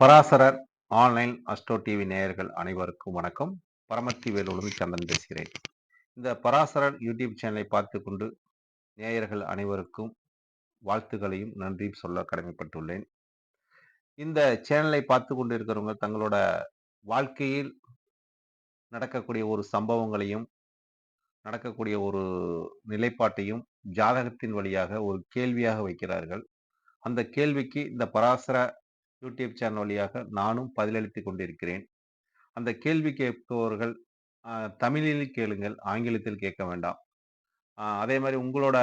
பராசரர் online astro TV நேயர்கள் அனைவருக்கும் வணக்கம். பரமத்தி வேலூர்ந்து சந்தன் பேசுகிறேன். இந்த பராசரர் யூடியூப் சேனலை பார்த்து கொண்டு நேயர்கள் அனைவருக்கும் வாழ்த்துக்களையும் நன்றியும் சொல்ல கடமைப்பட்டுள்ளேன். இந்த சேனலை பார்த்து கொண்டு இருக்கிறவங்க தங்களோட வாழ்க்கையில் நடக்கக்கூடிய ஒரு சம்பவங்களையும் நடக்கக்கூடிய ஒரு நிலைப்பாட்டையும் ஜாதகத்தின் வழியாக ஒரு கேள்வியாக வைக்கிறார்கள். அந்த கேள்விக்கு இந்த பராசர யூடியூப் சேனல் வழியாக நானும் பதிலளித்து கொண்டிருக்கிறேன். அந்த கேள்வி கேட்பவர்கள் தமிழில் கேளுங்கள் ஆங்கிலத்தில் கேட்க வேண்டாம். அதே மாதிரி உங்களோட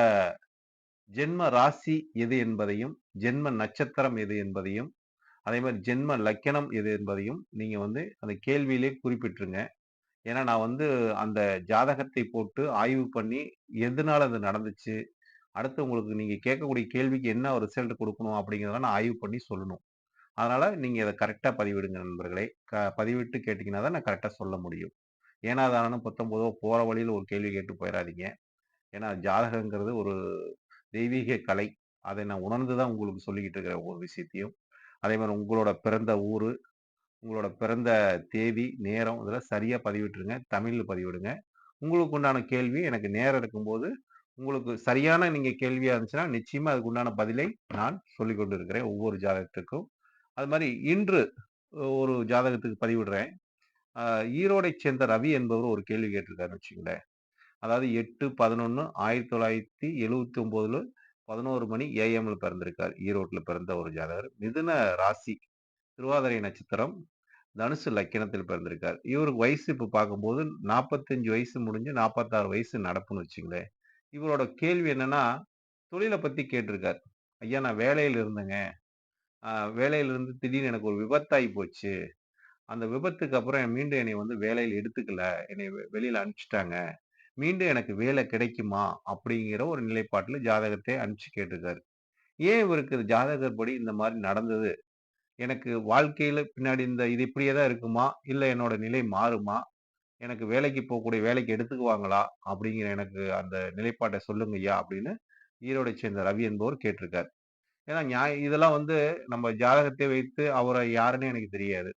ஜென்ம ராசி எது என்பதையும் ஜென்ம நட்சத்திரம் எது என்பதையும் அதே மாதிரி ஜென்ம லக்கணம் எது என்பதையும் நீங்கள் வந்து அந்த கேள்வியிலே குறிப்பிட்டுருங்க. ஏன்னா நான் வந்து அந்த ஜாதகத்தை போட்டு ஆய்வு பண்ணி எதனால அது நடந்துச்சு அடுத்து உங்களுக்கு நீங்கள் கேட்கக்கூடிய கேள்விக்கு என்ன ஒரு ரிசல்ட் கொடுக்கணும் அப்படிங்கிறத நான் ஆய்வு பண்ணி சொல்லணும். அதனால் நீங்கள் இதை கரெக்டாக பதிவிடுங்க நண்பர்களே. க பதிவிட்டு கேட்டிங்கன்னா தான் நான் கரெக்டாக சொல்ல முடியும். ஏன்னா தானே பத்தொம்போதோ போகிற வழியில் ஒரு கேள்வி கேட்டு போயிடாதீங்க ஏன்னா ஜாதகங்கிறது ஒரு தெய்வீக கலை. அதை நான் உணர்ந்து தான் உங்களுக்கு சொல்லிக்கிட்டு இருக்கிற ஒவ்வொரு விஷயத்தையும். அதே மாதிரி உங்களோட பிறந்த ஊர் உங்களோட பிறந்த தேதி நேரம் இதெல்லாம் சரியாக பதிவிட்டுருங்க. தமிழில் பதிவிடுங்க. உங்களுக்கு உண்டான கேள்வி எனக்கு நேரம் இருக்கும்போது உங்களுக்கு சரியான நீங்கள் கேள்வியாக இருந்துச்சுன்னா நிச்சயமாக அதுக்கு உண்டான பதிலை நான் சொல்லிக் கொண்டு இருக்கிறேன் ஒவ்வொரு ஜாதகத்துக்கும் அது மாதிரி இன்று ஒரு ஜாதகத்துக்கு பதிவிடுறேன். ஈரோடை சேர்ந்த ரவி என்பவர் ஒரு கேள்வி கேட்டிருக்காருன்னு வச்சுங்களேன் அதாவது எட்டு பதினொன்று ஆயிரத்தி தொள்ளாயிரத்தி எழுவத்தி ஒம்போதுல பதினோரு மணி ஏஎம்ல பிறந்திருக்கார். ஈரோட்டில் பிறந்த ஒரு ஜாதகர். மிதுன ராசி திருவாதிரை நட்சத்திரம் தனுசு லக்கினத்தில் பிறந்திருக்கார். இவருக்கு வயசு இப்போ பார்க்கும்போது நாற்பத்தஞ்சு வயசு முடிஞ்சு நாற்பத்தாறு வயசு நடப்புன்னு வச்சுங்களேன் இவரோட கேள்வி என்னன்னா தொழிலை பற்றி கேட்டிருக்கார். ஐயா நான் வேலையில் இருந்தேங்க. வேலையிலிருந்து திடீர்னு எனக்கு ஒரு விபத்தாகி போச்சு. அந்த விபத்துக்கு அப்புறம் மீண்டும் என்னை வந்து வேலையில் எடுத்துக்கல. என்னை வெ- வெளியில அனுப்பிச்சிட்டாங்க. மீண்டும் எனக்கு வேலை கிடைக்குமா? அப்படிங்கிற ஒரு நிலைப்பாட்டில் ஜாதகத்தை அனுப்பிச்சு கேட்டிருக்காரு. ஏன் இவருக்கு இது ஜாதகர் படி இந்த மாதிரி நடந்தது? எனக்கு வாழ்க்கையில பின்னாடி இந்த இது இப்படியே தான் இருக்குமா? இல்லை என்னோட நிலை மாறுமா? எனக்கு வேலைக்கு போகக்கூடிய வேலைக்கு எடுத்துக்குவாங்களா? அப்படிங்கிற எனக்கு அந்த நிலைப்பாட்டை சொல்லுங்க ஐயா அப்படின்னு ஈரோடை சேர்ந்த ரவி என்பவர் கேட்டிருக்காரு. ஏன்னா நியாய இதெல்லாம் வந்து நம்ம ஜாதகத்தை வைத்து அவரை யாருன்னு எனக்கு தெரியாது.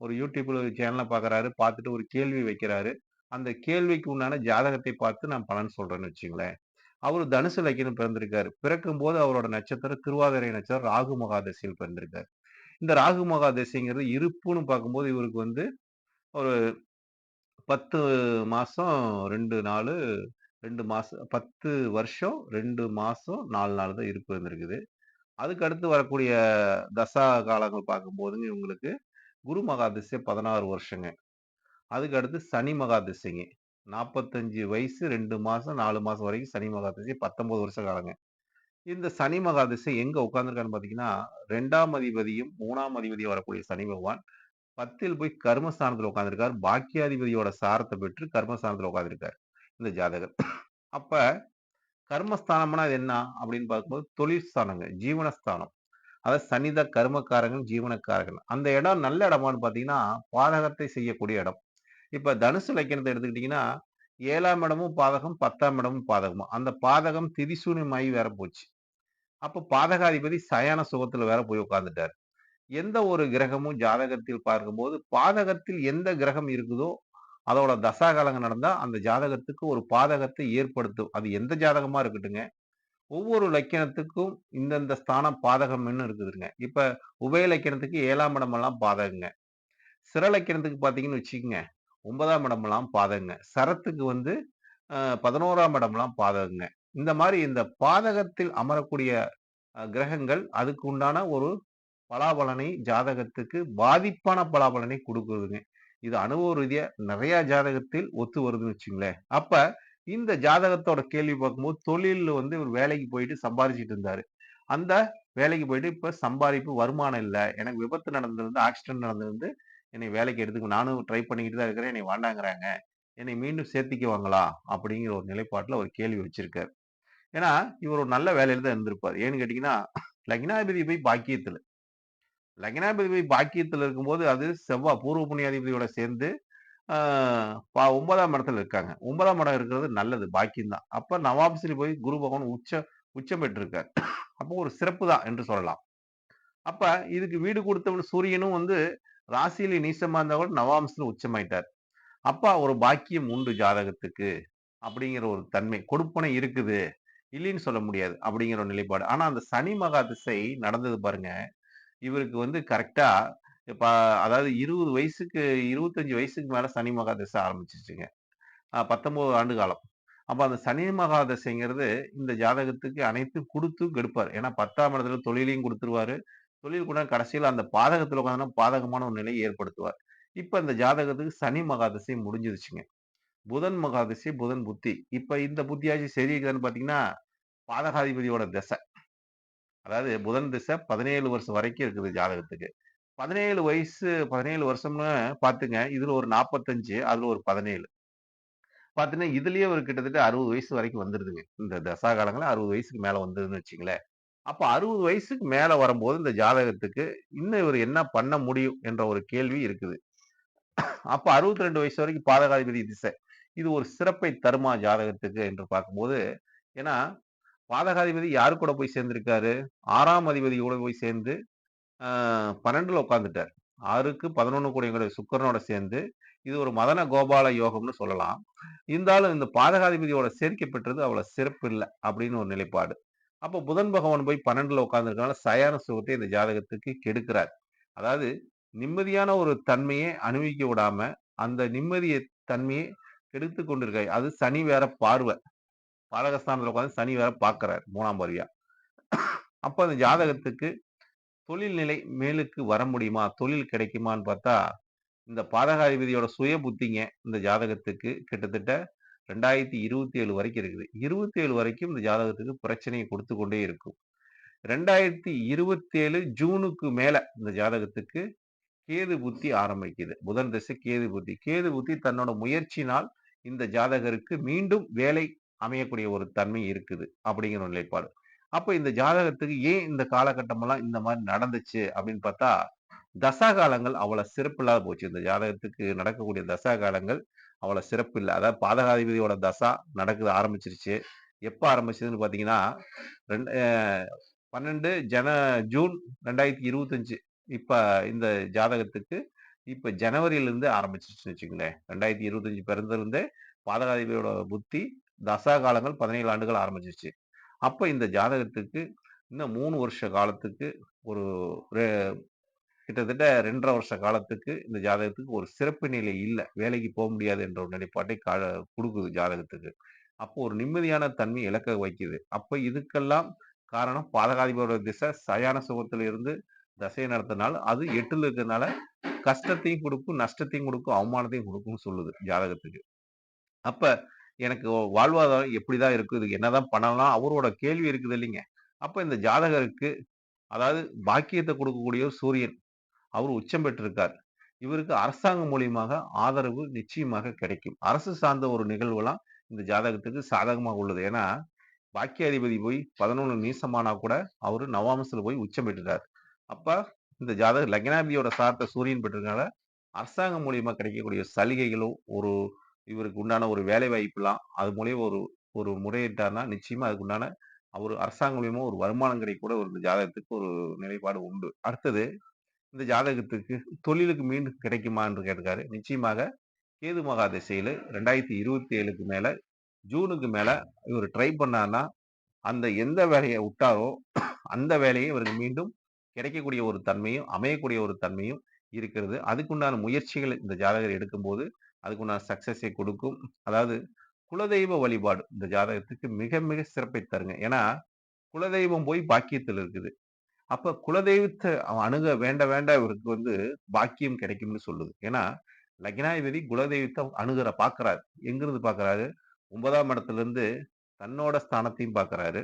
ஒரு யூடியூப்ல ஒரு சேனலை பார்க்கறாரு பார்த்துட்டு ஒரு கேள்வி வைக்கிறாரு. அந்த கேள்விக்கு உண்டான ஜாதகத்தை பார்த்து நான் பலன் சொல்றேன்னு வச்சுங்களேன். அவர் தனுசு லக்கினம் பிறந்திருக்காரு. பிறக்கும் போது அவரோட நட்சத்திரம் திருவாதிரை நட்சத்திரம் ராகு மகாதசையில் பிறந்திருக்காரு. இந்த ராகு மகாதசைங்கிறது இருப்புன்னு பார்க்கும்போது இவருக்கு வந்து ஒரு பத்து மாசம் ரெண்டு நாள் ரெண்டு மாசம் பத்து வருஷம் ரெண்டு மாசம் நாலு நாள் தான் இருப்பு இருந்திருக்குது. அதுக்கு அடுத்து வரக்கூடிய தசா காலங்கள் பார்க்கும்போதுங்க இவங்களுக்கு குரு மகாதிசை பதினாறு வருஷங்க. அதுக்கு அடுத்து சனி மகாதிசைங்க. நாற்பத்தஞ்சு வயசு ரெண்டு மாதம் நாலு மாதம் வரைக்கும் சனி மகாதிசை பத்தொம்பது வருஷ காலங்க. இந்த சனி மகாதிசை எங்கே உட்காந்துருக்கான்னு பார்த்தீங்கன்னா ரெண்டாம் அதிபதியும் மூணாம் அதிபதியும் வரக்கூடிய சனி பகவான் பத்தில் போய் கர்மஸ்தானத்தில் உட்காந்துருக்கார் பாக்கியாதிபதியோட சாரத்தை பெற்று கர்மஸ்தானத்தில் உட்காந்துருக்கார் இந்த ஜாதகர். அப்போ கர்மஸ்தானம்னா அது என்ன அப்படின்னு பார்க்கும்போது தொழில் ஜீவனஸ்தானம். அதாவது சனித கர்மக்காரகன் ஜீவனக்காரகன் அந்த இடம் நல்ல இடமான்னு பார்த்தீங்கன்னா பாதகத்தை செய்யக்கூடிய இடம். இப்ப தனுசு லக்கணத்தை எடுத்துக்கிட்டீங்கன்னா ஏழாம் இடமும் பாதகம் பத்தாம் இடமும் பாதகமும். அந்த பாதகம் திரிசூனியமாகி வேற போச்சு. அப்போ பாதகாதிபதி சயான சுகத்துல வேற போய் உட்காந்துட்டார் எந்த ஒரு கிரகமும் ஜாதகத்தில் பார்க்கும்போது பாதகத்தில் எந்த கிரகம் இருக்குதோ அதோட தசாகாலங்கள் நடந்தால் அந்த ஜாதகத்துக்கு ஒரு பாதகத்தை ஏற்படுத்தும். அது எந்த ஜாதகமாக இருக்கட்டுங்க ஒவ்வொரு லக்கணத்துக்கும் இந்தந்த ஸ்தானம் பாதகம்னு இருக்குதுங்க. இப்போ உபய லக்கணத்துக்கு ஏழாம் இடமெல்லாம் பாதகங்க. சிற லக்கணத்துக்கு வச்சுக்கோங்க ஒன்பதாம் இடமெல்லாம் பாதகங்க. சரத்துக்கு வந்து பதினோராம் இடமெல்லாம் பாதகங்க. இந்த மாதிரி இந்த பாதகத்தில் அமரக்கூடிய கிரகங்கள் அதுக்கு உண்டான ஒரு பலாபலனை ஜாதகத்துக்கு பாதிப்பான பலாபலனை கொடுக்குதுங்க. இது அனுபவ ரீதியா நிறைய ஜாதகத்தில் ஒத்து வருதுன்னு வச்சுங்களேன். அப்ப இந்த ஜாதகத்தோட கேள்வி பார்க்கும்போது தொழில் வந்து இவர் வேலைக்கு போயிட்டு சம்பாதிச்சிட்டு இருந்தாரு. அந்த வேலைக்கு போயிட்டு இப்ப சம்பாதிப்பு வருமானம் இல்லை. எனக்கு விபத்து நடந்திருந்து ஆக்சிடென்ட் நடந்திருந்து என்னை வேலைக்கு எடுத்துக்க நானும் ட்ரை பண்ணிக்கிட்டு தான் இருக்கிறேன் என்னை வேண்டாங்கிறாங்க. என்னை மீண்டும் சேர்த்திக்குவாங்களா? அப்படிங்கிற ஒரு நிலைப்பாட்டுல ஒரு கேள்வி வச்சிருக்காரு. ஏன்னா இவர் ஒரு நல்ல வேலையில தான் இருந்திருப்பார். ஏன்னு கேட்டீங்கன்னா லக்னாதிபதி போய் பாக்கியத்தில். லக்னாதிபதி போய் பாக்கியத்துல இருக்கும்போது அது செவ்வாய் பூர்வ புண்ணியாதிபதியோட சேர்ந்து ஆஹ் பா- ஒன்பதாம் இடத்துல இருக்காங்க. ஒன்பதாம் இடம் இருக்கிறது நல்லது பாக்கியம் தான் அப்ப நவாப்சில் போய் குரு பகவான் உச்ச உச்சம் பெற்றிருக்கார். அப்போ ஒரு சிறப்பு தான் என்று சொல்லலாம். அப்ப இதுக்கு வீடு கொடுத்தவன் சூரியனும் வந்து ராசியில நீசமா இருந்தா கூட நவாம்சத்துல உச்சமாயிட்டார். அப்பா ஒரு பாக்கியம் உண்டு ஜாதகத்துக்கு அப்படிங்கிற ஒரு தன்மை கொடுப்பனை இருக்குது. இல்லைன்னு சொல்ல முடியாது அப்படிங்கிற ஒரு நிலைப்பாடு. ஆனா அந்த சனி மகா திசை நடந்தது பாருங்க. இவருக்கு வந்து கரெக்டா இப்ப அதாவது இருபது வயசுக்கு இருபத்தஞ்சு வயசுக்கு மேல சனி மகா ஆரம்பிச்சிச்சுங்க. ஆரம்பிச்சிருச்சுங்க பத்தொன்பது ஆண்டு காலம். அப்ப அந்த சனி மகாதசைங்கிறது இந்த ஜாதகத்துக்கு அனைத்தும் கொடுத்து கெடுப்பார். ஏன்னா பத்தாம் இடத்துல தொழிலையும் கொடுத்துருவாரு. தொழில் கூட கடைசியில் அந்த பாதகத்துல உட்காந்து பாதகமான ஒரு நிலையை ஏற்படுத்துவார். இப்ப இந்த ஜாதகத்துக்கு சனி மகா திசை முடிஞ்சிருச்சுங்க. புதன் மகா திசை புதன் புத்தி. இப்ப இந்த புத்தியாச்சு சரி இருக்குதுன்னு பாத்தீங்கன்னா பாதகாதிபதியோட திசை. அதாவது புதன் திசை பதினேழு வருஷம் வரைக்கும் இருக்குது ஜாதகத்துக்கு. பதினேழு வயசு பதினேழு வருஷம்னு பார்த்துங்க இதுல ஒரு நாற்பத்தஞ்சு அதுல ஒரு பதினேழு. பார்த்தீங்கன்னா இதுலயே ஒரு கிட்டத்தட்ட அறுபது வயசு வரைக்கும் வந்துருதுங்க. இந்த தசா காலங்களில் அறுபது வயசுக்கு மேலே வந்ததுன்னு வச்சுங்களேன். அப்போ அறுபது வயசுக்கு மேலே வரும்போது இந்த ஜாதகத்துக்கு இன்னும் இவர் என்ன பண்ண முடியும் என்ற ஒரு கேள்வி இருக்குது. அப்போ அறுபத்தி ரெண்டு வயசு வரைக்கும் பாதகாதிபதி திசை. இது ஒரு சிறப்பை தருமா ஜாதகத்துக்கு என்று பார்க்கும்போது ஏன்னா பாதகாதிபதி யாரு கூட போய் சேர்ந்திருக்காரு? ஆறாம் அதிபதி கூட போய் சேர்ந்து பன்னெண்டுல உட்காந்துட்டார் ஆறுக்கு பதினொன்னு கூடிய சுக்கரனோட சேர்ந்து இது ஒரு மதன கோபால யோகம்னு சொல்லலாம். இருந்தாலும் இந்த பாதகாதிபதியோட சேர்க்கை பெற்றது சிறப்பு இல்லை அப்படின்னு ஒரு நிலைப்பாடு. அப்போ புதன் பகவான் போய் பன்னெண்டுல உட்காந்துருக்கனால சயான சுகத்தை இந்த ஜாதகத்துக்கு கெடுக்கிறார். அதாவது நிம்மதியான ஒரு தன்மையை அனுபவிக்க விடாம அந்த நிம்மதியை தன்மையை கெடுத்து கொண்டிருக்காய். அது சனி வேற பார்வை. பாலகஸ்தானத்தில் உட்காந்து சனி வேற பார்க்கிறார் மூணாம் வரியா அப்போ அந்த ஜாதகத்துக்கு தொழில் நிலை மேலுக்கு வர முடியுமா? தொழில் கிடைக்குமான்னு பார்த்தா இந்த பாதகாதிபதியோட சுய புத்திங்க இந்த ஜாதகத்துக்கு கிட்டத்தட்ட ரெண்டாயிரத்தி இருபத்தி ஏழு வரைக்கும் இருக்குது. இருபத்தி ஏழு வரைக்கும் இந்த ஜாதகத்துக்கு பிரச்சனையை கொடுத்து கொண்டே இருக்கும். ரெண்டாயிரத்தி இருபத்தி ஏழு ஜூனுக்கு மேல இந்த ஜாதகத்துக்கு கேது புத்தி ஆரம்பிக்குது. புதன் திசை கேது புத்தி. கேது புத்தி தன்னோட முயற்சினால் இந்த ஜாதகருக்கு மீண்டும் வேலை அமையக்கூடிய ஒரு தன்மை இருக்குது அப்படிங்கிற ஒரு நிலைப்பாடு. அப்ப இந்த ஜாதகத்துக்கு ஏன் இந்த காலகட்டமெல்லாம் இந்த மாதிரி நடந்துச்சு அப்படின்னு பார்த்தா தசா காலங்கள் அவ்வளவு சிறப்பு இல்லாத போச்சு. இந்த ஜாதகத்துக்கு நடக்கக்கூடிய தசா காலங்கள் அவ்வளவு சிறப்பு இல்லை அதாவது பாதகாதிபதியோட தசா நடக்குது ஆரம்பிச்சிருச்சு. எப்ப ஆரம்பிச்சதுன்னு பாத்தீங்கன்னா ரெண்டு பன்னெண்டு ஜன ஜூன் ரெண்டாயிரத்தி இருபத்தஞ்சு. இப்ப இந்த ஜாதகத்துக்கு இப்ப ஜனவரியிலேருந்து ஆரம்பிச்சிருச்சுன்னு வச்சுக்கோங்களேன். ரெண்டாயிரத்தி இருபத்தஞ்சு பிறந்திருந்தே பாதகாதிபதியோட புத்தி தசா காலங்கள் பதினேழு ஆண்டுகள் ஆரம்பிச்சிச்சு அப்ப இந்த ஜாதகத்துக்கு இன்னும் மூணு வருஷ காலத்துக்கு ஒரு கிட்டத்தட்ட ரெண்டரை வருஷ காலத்துக்கு இந்த ஜாதகத்துக்கு ஒரு சிறப்பு நிலை இல்லை. வேலைக்கு போக முடியாது என்ற ஒரு நிலைப்பாட்டை கா கொடுக்குது ஜாதகத்துக்கு. அப்போ ஒரு நிம்மதியான தன்மை இழக்க வைக்குது. அப்போ இதுக்கெல்லாம் காரணம் பாதகாதிபதியோட திசை சயான சுகத்துல இருந்து தசையை நடத்தினால அது எட்டுல இருக்கிறதுனால கஷ்டத்தையும் கொடுக்கும் நஷ்டத்தையும் கொடுக்கும் அவமானத்தையும் கொடுக்கும்னு சொல்லுது ஜாதகத்துக்கு. அப்ப எனக்கு வாழ்வாதாரம் எப்படிதான் இருக்குது? இதுக்கு என்னதான் பண்ணலாம்? அவரோட கேள்வி இருக்குது இல்லைங்க. அப்ப இந்த ஜாதகருக்கு அதாவது பாக்கியத்தை கொடுக்கக்கூடிய சூரியன் அவர் உச்சம் பெற்றிருக்கார். இவருக்கு அரசாங்கம் மூலியமாக ஆதரவு நிச்சயமாக கிடைக்கும். அரசு சார்ந்த ஒரு நிகழ்வுலாம் இந்த ஜாதகத்துக்கு சாதகமாக உள்ளது. ஏன்னா பாக்கியாதிபதி போய் பதினொன்று நீசமானா கூட அவரு நவாமசில் போய் உச்சம் பெற்றுட்டார். அப்ப இந்த ஜாதக லக்னாபியோட சார்த்த சூரியன் பெற்றதுனால அரசாங்கம் மூலியமா கிடைக்கக்கூடிய சலுகைகளும் ஒரு இவருக்கு உண்டான ஒரு வேலை வாய்ப்புலாம் அது மூலியம் ஒரு ஒரு முறையிட்டார்னா நிச்சயமா அதுக்கு உண்டான அவர் அரசாங்கம் மூலியமா ஒரு வருமானம் கிடைக்க கூட ஒரு ஜாதகத்துக்கு ஒரு நிலைப்பாடு உண்டு. அடுத்தது இந்த ஜாதகத்துக்கு தொழிலுக்கு மீண்டும் கிடைக்குமா என்று கேட்டிருக்காரு. நிச்சயமாக கேது மகா திசையில ரெண்டாயிரத்தி இருபத்தி ஏழுக்கு மேல ஜூனுக்கு மேல இவர் ட்ரை பண்ணார்னா அந்த எந்த வேலையை விட்டாரோ அந்த வேலையை இவருக்கு மீண்டும் கிடைக்கக்கூடிய ஒரு தன்மையும் அமையக்கூடிய ஒரு தன்மையும் இருக்கிறது. அதுக்குண்டான முயற்சிகள் இந்த ஜாதகர் எடுக்கும்போது அதுக்குண்டான சக்சஸை கொடுக்கும். அதாவது குலதெய்வ வழிபாடு இந்த ஜாதகத்துக்கு மிக மிக சிறப்பை தருங்க. ஏன்னா குலதெய்வம் போய் பாக்கியத்தில் இருக்குது. அப்ப குலதெய்வத்தை அவன் அணுக வேண்ட வேண்டாம் இவருக்கு வந்து பாக்கியம் கிடைக்கும்னு சொல்லுது. ஏன்னா லக்னாதிபதி குலதெய்வத்தை அணுகிற பாக்குறாரு. எங்கிருந்து பாக்குறாரு? ஒன்பதாம் இடத்துல இருந்து தன்னோட ஸ்தானத்தையும் பாக்குறாரு.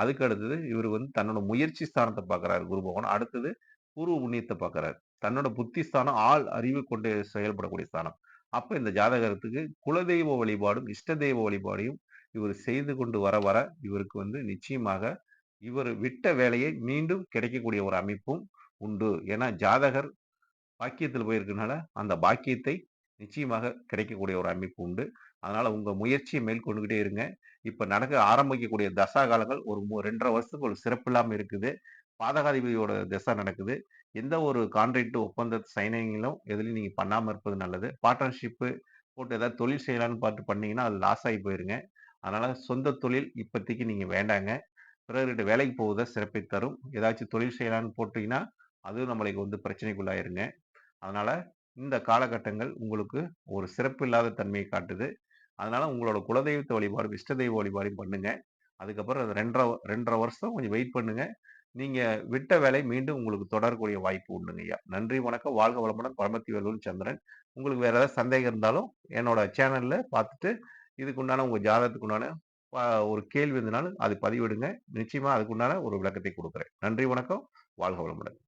அதுக்கு அடுத்தது இவர் வந்து தன்னோட முயற்சி ஸ்தானத்தை பாக்குறாரு குரு பகவான். அடுத்தது பூர்வ புண்ணியத்தை பாக்குறாரு. தன்னோட புத்தி ஸ்தானம் ஆள் அறிவு கொண்டு செயல்படக்கூடிய ஸ்தானம். அப்ப இந்த ஜாதகத்துக்கு குலதெய்வ வழிபாடும் இஷ்ட தெய்வ வழிபாடையும் இவர் செய்து கொண்டு வர வர இவருக்கு வந்து நிச்சயமாக இவர் விட்ட வேலையை மீண்டும் கிடைக்கக்கூடிய ஒரு அமைப்பும் உண்டு. ஏன்னா ஜாதகர் பாக்கியத்தில் போயிருக்கனால அந்த பாக்கியத்தை நிச்சயமாக கிடைக்கக்கூடிய ஒரு அமைப்பு உண்டு. அதனால உங்க முயற்சியை மேற்கொண்டுகிட்டே இருங்க. இப்ப நடக்க ஆரம்பிக்கக்கூடிய தசா காலங்கள் ஒரு ரெண்டரை வருஷத்துக்கு ஒரு சிறப்பு இல்லாமல் இருக்குது. பாதகாதிபதியோட திசை நடக்குது. எந்த ஒரு கான்ட்ராக்ட் ஒப்பந்த சைனிங்கிலும் எதுலையும் நீங்கள் பண்ணாமல் இருப்பது நல்லது. பார்ட்னர்ஷிப்பு போட்டு ஏதாவது தொழில் செய்யலான்னு பார்த்து பண்ணீங்கன்னா, அது லாஸ் ஆகி போயிருங்க. அதனால் சொந்த தொழில் இப்போதைக்கு நீங்கள் வேண்டாங்க. பிறர்கிட்ட வேலைக்கு போவதை சிறப்பை தரும். ஏதாச்சும் தொழில் செய்யலான்னு போட்டிங்கன்னா அதுவும் நம்மளுக்கு வந்து பிரச்சனைக்குள்ளாயிருங்க. அதனால் இந்த காலகட்டங்கள் உங்களுக்கு ஒரு சிறப்பு இல்லாத தன்மையை காட்டுது. அதனால் உங்களோட குலதெய்வத்தை வழிபாடும், இஷ்ட தெய்வ வழிபாடும் பண்ணுங்க. அதுக்கப்புறம் அது 2 1/2 2 1/2 வருஷம் கொஞ்சம் வெயிட் பண்ணுங்கள் நீங்க விட்ட வேலை மீண்டும் உங்களுக்கு தொடரக்கூடிய வாய்ப்பு உண்டுங்கய்யா. நன்றி, வணக்கம். வாழ்க வளமுடன். பழமத்தி வேலூர் சந்திரன். உங்களுக்கு வேற ஏதாவது சந்தேகம் இருந்தாலும் என்னோட சேனல்ல பார்த்துட்டு, இதுக்கு உண்டான உங்க ஜாதகத்துக்கு உண்டான ஒரு கேள்வி இருந்தாலும் அது பதிவிடுங்க. நிச்சயமா அதுக்குண்டான ஒரு விளக்கத்தை கொடுக்குறேன் நன்றி, வணக்கம். வாழ்க வளமுடன்.